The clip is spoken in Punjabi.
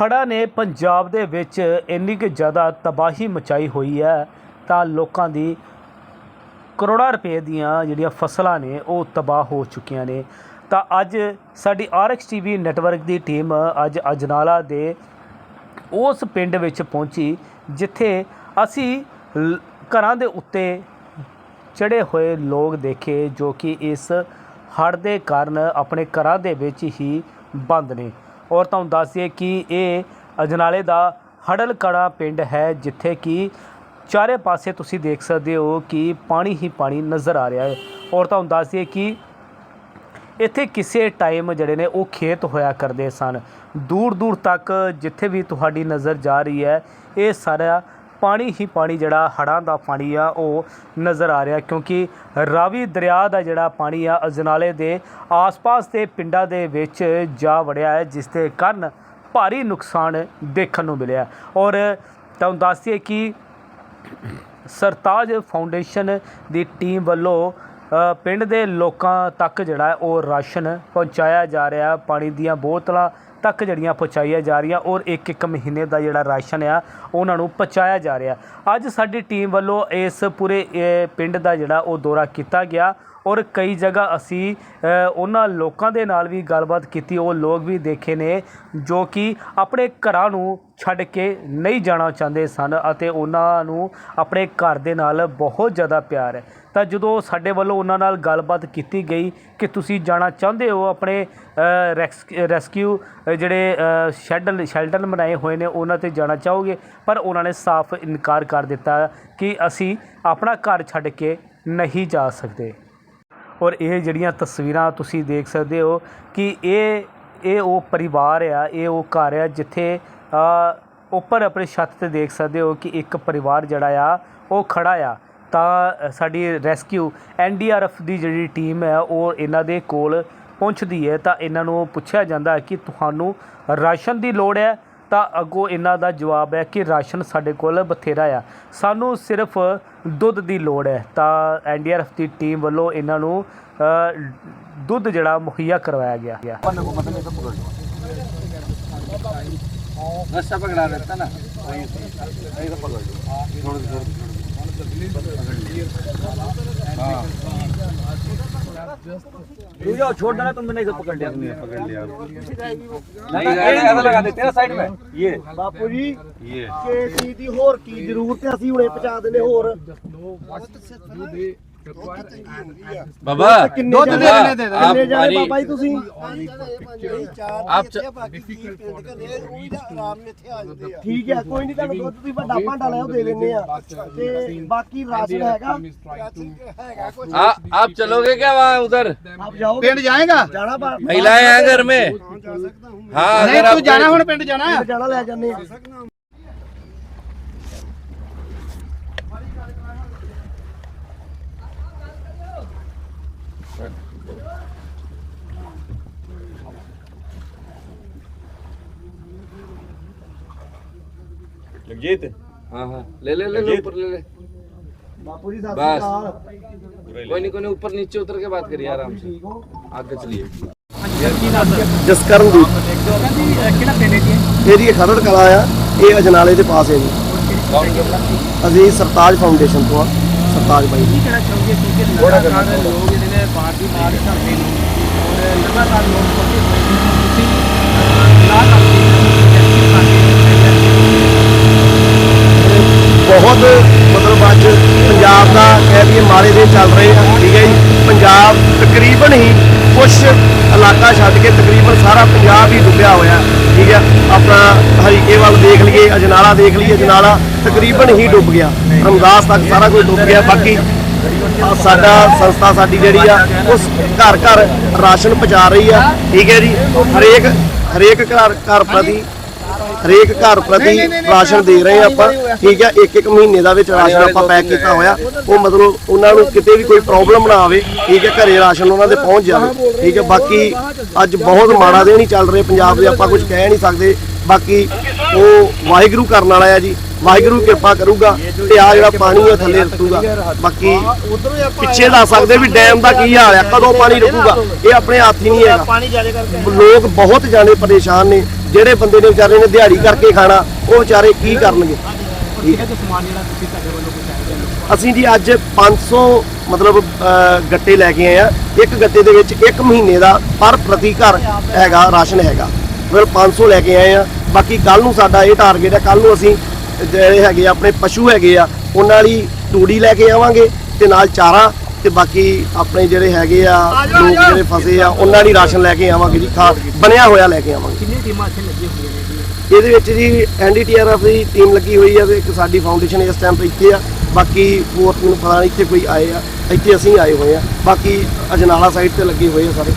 ਹੜ੍ਹਾਂ ਨੇ ਪੰਜਾਬ ਦੇ ਵਿੱਚ ਇੰਨੀ ਕੁ ਜ਼ਿਆਦਾ ਤਬਾਹੀ ਮਚਾਈ ਹੋਈ ਹੈ ਤਾਂ ਲੋਕਾਂ ਦੀ ਕਰੋੜਾਂ ਰੁਪਏ ਦੀਆਂ ਜਿਹੜੀਆਂ ਫਸਲਾਂ ਨੇ ਉਹ ਤਬਾਹ ਹੋ ਚੁੱਕੀਆਂ ਨੇ। ਤਾਂ ਅੱਜ ਸਾਡੀ ਆਰਐਕਸ ਟੀਵੀ ਨੈਟਵਰਕ ਦੀ ਟੀਮ ਅੱਜ ਅਜਨਾਲਾ ਦੇ ਉਸ ਪਿੰਡ ਵਿੱਚ ਪਹੁੰਚੀ, ਜਿੱਥੇ ਅਸੀਂ ਲ- ਘਰਾਂ ਦੇ ਉੱਤੇ ਚੜੇ ਹੋਏ ਲੋਕ ਦੇਖੇ ਜੋ ਕਿ ਇਸ ਹੜ੍ਹ ਦੇ ਕਾਰਨ ਆਪਣੇ ਘਰਾਂ ਦੇ ਵਿੱਚ ਹੀ ਬੰਦ ਨੇ। ਔਰ ਤੁਹਾਨੂੰ ਦੱਸ ਦਈਏ ਕਿ ਇਹ ਅਜਨਾਲੇ ਦਾ ਹੜਲ ਕੜਾ ਪਿੰਡ ਹੈ, ਜਿੱਥੇ ਕਿ ਚਾਰੇ ਪਾਸੇ ਤੁਸੀਂ ਦੇਖ ਸਕਦੇ ਹੋ ਕਿ ਪਾਣੀ ਹੀ ਪਾਣੀ ਨਜ਼ਰ ਆ ਰਿਹਾ ਹੈ। ਔਰ ਤੁਹਾਨੂੰ ਦੱਸ ਦਈਏ ਕਿ ਇੱਥੇ ਕਿਸੇ ਟਾਈਮ ਜਿਹੜੇ ਨੇ ਉਹ ਖੇਤ ਹੋਇਆ ਕਰਦੇ ਸਨ। ਦੂਰ ਦੂਰ ਤੱਕ ਜਿੱਥੇ ਵੀ ਤੁਹਾਡੀ ਨਜ਼ਰ ਜਾ ਰਹੀ ਹੈ, ਇਹ ਸਾਰਾ ਪਾਣੀ ਹੀ ਪਾਣੀ ਜਿਹੜਾ ਹੜ੍ਹਾਂ ਦਾ ਪਾਣੀ ਆ, ਉਹ ਨਜ਼ਰ ਆ ਰਿਹਾ ਕਿਉਂਕਿ ਰਾਵੀ ਦਰਿਆ ਦਾ ਜਿਹੜਾ ਪਾਣੀ ਆ, ਅਜਨਾਲੇ ਦੇ ਆਸ-ਪਾਸ ਦੇ ਪਿੰਡਾਂ ਦੇ ਵਿੱਚ ਜਾ ਵੜਿਆ ਹੈ, ਜਿਸ ਦੇ ਕਾਰਨ ਭਾਰੀ ਨੁਕਸਾਨ ਦੇਖਣ ਨੂੰ ਮਿਲਿਆ ਔਰ ਤੁਹਾਨੂੰ ਦੱਸ ਕਿ ਸਰਤਾਜ ਫਾਊਂਡੇਸ਼ਨ ਦੀ ਟੀਮ ਵੱਲੋਂ ਪਿੰਡ ਦੇ ਲੋਕਾਂ ਤੱਕ ਜਿਹੜਾ ਉਹ ਰਾਸ਼ਨ ਪਹੁੰਚਾਇਆ ਜਾ ਰਿਹਾ ਪਾਣੀ ਦੀਆਂ ਬੋਤਲਾਂ ਤੱਕ ਜਿਹੜੀਆਂ ਪਹੁੰਚਾਈਆਂ ਜਾ ਰਹੀਆਂ ਔਰ ਇੱਕ ਇੱਕ ਮਹੀਨੇ ਦਾ ਜਿਹੜਾ ਰਾਸ਼ਨ ਆ, ਉਹਨਾਂ ਨੂੰ ਪਹੁੰਚਾਇਆ ਜਾ ਰਿਹਾ। ਅੱਜ ਸਾਡੀ ਟੀਮ ਵੱਲੋਂ ਇਸ ਪੂਰੇ ਪਿੰਡ ਦਾ ਜਿਹੜਾ ਉਹ ਦੌਰਾ ਕੀਤਾ ਗਿਆ ਔਰ ਕਈ ਜਗ੍ਹਾ ਅਸੀਂ ਉਹਨਾਂ ਲੋਕਾਂ ਦੇ ਨਾਲ ਵੀ ਗੱਲਬਾਤ ਕੀਤੀ। ਉਹ ਲੋਕ ਵੀ ਦੇਖੇ ਨੇ ਜੋ ਕਿ ਆਪਣੇ ਘਰਾਂ ਨੂੰ ਛੱਡ ਕੇ ਨਹੀਂ ਜਾਣਾ ਚਾਹੁੰਦੇ ਸਨ ਅਤੇ ਉਹਨਾਂ ਨੂੰ ਆਪਣੇ ਘਰ ਦੇ ਨਾਲ ਬਹੁਤ ਜ਼ਿਆਦਾ ਪਿਆਰ ਹੈ। ਤਾਂ ਜਦੋਂ ਸਾਡੇ ਵੱਲੋਂ ਉਹਨਾਂ ਨਾਲ ਗੱਲਬਾਤ ਕੀਤੀ ਗਈ ਕਿ ਤੁਸੀਂ ਜਾਣਾ ਚਾਹੁੰਦੇ ਹੋ ਆਪਣੇ ਅ, ਰੈਸਕਿਊ ਜਿਹੜੇ ਅ, ਸ਼ੈਡਲ ਸ਼ੈਲਟਰ ਬਣਾਏ ਹੋਏ ਨੇ ਉਹਨਾਂ ਤੇ ਜਾਣਾ ਚਾਹੋਗੇ? ਪਰ ਉਹਨਾਂ ਨੇ ਸਾਫ਼ ਇਨਕਾਰ ਕਰ ਦਿੱਤਾ ਕਿ ਅਸੀਂ ਆਪਣਾ ਘਰ ਛੱਡ ਕੇ ਨਹੀਂ ਜਾ ਸਕਦੇ। ਔਰ ਇਹ ਜਿਹੜੀਆਂ ਤਸਵੀਰਾਂ ਤੁਸੀਂ ਦੇਖ ਸਕਦੇ ਹੋ ਕਿ ਇਹ ਇਹ ਉਹ ਪਰਿਵਾਰ ਆ, ਇਹ ਉਹ ਘਰ ਆ ਜਿੱਥੇ ਉੱਪਰ ਆਪਣੇ ਛੱਤ ਤੇ ਦੇਖ ਸਕਦੇ ਹੋ ਕਿ ਇੱਕ ਪਰਿਵਾਰ ਜਿਹੜਾ ਆ, ਉਹ ਖੜਾ ਆ। ਤਾਂ ਸਾਡੀ ਰੈਸਕਿਊ ਐਨਡੀਆਰਐਫ ਦੀ ਜਿਹੜੀ ਟੀਮ ਹੈ ਉਹ ਇਹਨਾਂ ਦੇ ਕੋਲ ਪਹੁੰਚਦੀ ਹੈ। ਤਾਂ ਇਹਨਾਂ ਨੂੰ ਪੁੱਛਿਆ ਜਾਂਦਾ ਕਿ ਤੁਹਾਨੂੰ ਰਾਸ਼ਨ ਦੀ ਲੋੜ ਹੈ? ਤਾਂ ਅੱਗੋਂ ਇਹਨਾਂ ਦਾ ਜਵਾਬ ਹੈ ਕਿ ਰਾਸ਼ਨ ਸਾਡੇ ਕੋਲ ਬਥੇਰਾ ਆ। ਸਾਨੂੰ ਸਿਰਫ ਦੁੱਧ ਦੀ ਲੋੜ ਹੈ ਤਾਂ ਐਨਡੀਆਰਐਫ ਦੀ ਟੀਮ ਵੱਲੋਂ ਇਹਨਾਂ ਨੂੰ ਅ, ਦੁੱਧ ਜਿਹੜਾ ਮੁਹੱਈਆ ਕਰਵਾਇਆ ਗਿਆ ਗਿਆ रस्सा पकड़ा रहता ना वहीं से वहीं से पकड़ लो छोड़ दो छोड़ दो, पकड़ लिया हाँ जाओ छोड़ देना तुमने नहीं तो पकड़ लिया तुमने पकड़ लिया नहीं ऐसा लगा दे तेरा साइड में ये ਬਾਪੂ ਜੀ ये ਕਿ ਚੀਜ਼ ਦੀ ਹੋਰ ਕੀ ਜ਼ਰੂਰਤ ਹੈ ਅਸੀਂ ਹੁਣੇ ਪਹੁੰਚਾ ਦਿੰਦੇ ਹੋਰ बाबा ਕਿੰਨੇ दूध ਜਾਣੇ- देने दे दो। ਕਿੰਨੇ आप ਜਾਣੇ पानी- ਬਾਬਾ ਜੀ ਤੁਸੀਂ आप च- ਠੀਕ ਹੈ ਕੋਈ ਨਹੀਂ ਤੁਹਾਨੂੰ ਦੁੱਧ ਦੀ ਵੱਡਾ ਭਾਂਡਾ ਲੈ ਉਹ ਦੇ ਦਿੰਦੇ ਆ ਤੇ ਬਾਕੀ ਰਾਸ਼ਨ ਹੈਗਾ आ- आप चलोगे क्या वहाँ उधर ਆਪ ਜਾਓ ਪਿੰਡ ਜਾਏਗਾ ਜਾਣਾ ਬਾ- महिलाएं हैं घर में हाँ ਨਹੀਂ अगर ਤੂੰ आप ਜਾਣਾ ਹੁਣ ਪਿੰਡ ਜਾਣਾ ਪਿੰਡ ਜਾਣਾ ਲੈ ਜਾਂਦੇ ਆ जगजीत हाँ हाँ ले ले ले ले ऊपर ले ले ਬਾਪੂ ਜੀ ਸਤਿ ਬਸ। ਸ਼੍ਰੀ ਅਕਾਲ कोई नहीं कोई नहीं ऊपर नीचे उतर के बात करिए आराम से ਠੀਕ ਹੋ आगे चलिए ਜਸਕਰਨਦੀਪ ਕਿਹੜਾ ਪਿੰਡ ਹੈ ਇਹਦੀ ਖਰੜ ਕਲਾ ਆ ਇਹ ਅਜਨਾਲੇ ਦੇ ਪਾਸ ਹੈ ਜੀ ਅਸੀਂ ਸਰਤਾਜ ਫਾਊਂਡੇਸ਼ਨ ਤੋਂ ਆ ਸਰਤਾਜ ਬਾਈ ਜੀ ਕਹਿਣਾ ਚਾਹੁੰਗੇ ਕਿਉਂਕਿ ਲਗਾਤਾਰ ਲੋਕ ਜਿਹੜੇ ਨੇ ਬਾਹਰ ਦੀ ਬਾਹਰ ਕਰਦੇ ਨੇ। ਔਰ ਲਗਾਤਾਰ ਲੋਕ ਪਹੁੰਚੇ ਹੋਏ ਨੇ। ਬਹੁਤ ਮਤਲਬ ਅੱਜ ਪੰਜਾਬ ਦਾ ਕਹਿ ਦਈਏ ਮਾੜੇ ਦਿਨ ਚੱਲ ਰਹੇ ਆ, ਠੀਕ ਹੈ ਜੀ। ਪੰਜਾਬ ਤਕਰੀਬਨ ਹੀ ਕੁਝ ਇਲਾਕਾ ਛੱਡ ਕੇ ਤਕਰੀਬਨ ਸਾਰਾ ਪੰਜਾਬ ਹੀ ਡੁੱਬਿਆ ਹੋਇਆ, ਠੀਕ ਹੈ। ਆਪਣਾ ਹਰੀਕੇ ਵੱਲ ਦੇਖ ਲਈਏ, ਅਜਨਾਲਾ ਦੇਖ ਲਈਏ, ਅਜਨਾਲਾ ਤਕਰੀਬਨ ਹੀ ਡੁੱਬ ਗਿਆ। ਰਮਦਾਸ ਤੱਕ ਸਾਰਾ ਕੁਝ ਡੁੱਬ ਗਿਆ। ਬਾਕੀ ਸਾਡਾ ਸੰਸਥਾ ਸਾਡੀ ਜਿਹੜੀ ਆ ਉਸ ਘਰ ਘਰ ਰਾਸ਼ਨ ਪਹੁੰਚਾ ਰਹੀ ਆ। ਠੀਕ ਹੈ ਜੀ? ਹਰੇਕ ਹਰੇਕ ਘਰ ਘਰ ਪ੍ਰਤੀ ਹਰੇਕ ਘਰ ਪ੍ਰਤੀ ਰਾਸ਼ਨ ਦੇ ਰਹੇ ਆ ਆਪਾਂ। ਠੀਕ ਹੈ ਇੱਕ ਇੱਕ ਮਹੀਨੇ ਦਾ ਵਿੱਚ ਰਾਸ਼ਨ ਆਪਾਂ ਪੈਕ ਕੀਤਾ ਹੋਇਆ। ਉਹ ਮਤਲਬ ਉਹਨਾਂ ਨੂੰ ਕਿਤੇ ਵੀ ਕੋਈ ਪ੍ਰੋਬਲਮ ਨਾ ਆਵੇ। ਠੀਕ ਹੈ? ਘਰੇ ਰਾਸ਼ਨ ਉਹਨਾਂ ਦੇ ਪਹੁੰਚ ਜਾਵੇ। ਠੀਕ ਹੈ? ਬਾਕੀ ਅੱਜ ਬਹੁਤ ਮਾੜਾ ਦਿਨ ਹੀ ਚੱਲ ਰਿਹਾ ਪੰਜਾਬ ਦੇ। ਆਪਾਂ ਕੁਝ ਕਹਿ ਨਹੀਂ ਸਕਦੇ। ਬਾਕੀ ਉਹ ਵਾਹਿਗੁਰੂ ਕਰਨ ਵਾਲਾ ਆ ਜੀ। ਵਾਹਿਗੁਰੂ ਕਿਰਪਾ ਕਰੂਗਾ ਤੇ ਆ ਜਿਹੜਾ ਪਾਣੀ ਹੈ ਥੱਲੇ ਰੁਕੂਗਾ ਬਾਕੀ ਪਿੱਛੇ ਦੱਸ ਸਕਦੇ ਵੀ ਡੈਮ ਦਾ ਕੀ ਹਾਲ ਹੈ ਕਦੋਂ ਪਾਣੀ ਰੁਕੂਗਾ? ਇਹ ਆਪਣੇ ਹੱਥ ਹੀ ਨਹੀਂ ਹੈਗਾ। ਲੋਕ ਬਹੁਤ ਜਾਣੇ ਪਰੇਸ਼ਾਨ ਨੇ ਜਿਹੜੇ ਬੰਦੇ ਨੇ ਵਿਚਾਰੇ ਨੇ ਦਿਹਾੜੀ ਕਰਕੇ ਖਾਣਾ ਉਹ ਵਿਚਾਰੇ ਕੀ ਕਰਨਗੇ? ਅਸੀਂ ਜੀ ਅੱਜ 500 ਮਤਲਬ ਅਹ, ਗੱਟੇ ਲੈ ਕੇ ਆਏ ਆ। ਇੱਕ ਗੱਟੇ ਦੇ ਵਿੱਚ ਇੱਕ ਮਹੀਨੇ ਦਾ ਪਰ ਪ੍ਰਤੀ ਘਰ ਹੈਗਾ ਰਾਸ਼ਨ ਹੈਗਾ। ਫਿਰ 500 ਲੈ ਕੇ ਆਏ ਆ। ਬਾਕੀ ਕੱਲ ਨੂੰ ਸਾਡਾ ਇਹ ਟਾਰਗੇਟ ਹੈ ਕੱਲ ਨੂੰ ਅਸੀਂ ਜਿਹੜੇ ਹੈਗੇ ਆ, ਆਪਣੇ ਪਸ਼ੂ ਹੈਗੇ ਆ ਉਹਨਾਂ ਲਈ ਤੂੜੀ ਲੈ ਕੇ ਆਵਾਂਗੇ ਤੇ ਨਾਲ ਚਾਰਾ ਤੇ ਬਾਕੀ ਆਪਣੇ ਜਿਹੜੇ ਹੈਗੇ ਆ ਲੋਕ ਜਿਹੜੇ ਫਸੇ ਆ ਉਹਨਾਂ ਲਈ ਰਾਸ਼ਨ ਲੈ ਕੇ ਆਵਾਂਗੇ ਜੀ ਖਾ ਬਣਿਆ ਹੋਇਆ ਲੈ ਕੇ ਆਵਾਂਗੇ। ਕਿੰਨੀ ਟੀਮਾਂ ਇੱਥੇ ਲੱਗੀਆਂ ਹੋਈਆਂ ਨੇ ਜੀ? ਇਹਦੇ ਵਿੱਚ ਜੀ ਐਨਡੀਟੀਆਰਐਫ ਦੀ ਟੀਮ ਲੱਗੀ ਹੋਈ ਹੈ ਤੇ ਇੱਕ ਸਾਡੀ ਫਾਊਂਡੇਸ਼ਨ ਇਸ ਟਾਈਮ ਤੇ ਇੱਥੇ ਆ। ਬਾਕੀ ਹੋਰ ਮੈਨੂੰ ਪਤਾ ਨਹੀਂ ਇੱਥੇ ਕੋਈ ਆਏ ਆ ਇੱਥੇ ਅਸੀਂ ਆਏ ਹੋਏ ਆ। ਬਾਕੀ ਅਜਨਾਲਾ ਸਾਈਡ ਤੇ ਲੱਗੇ ਹੋਏ ਆ ਸਾਰੇ।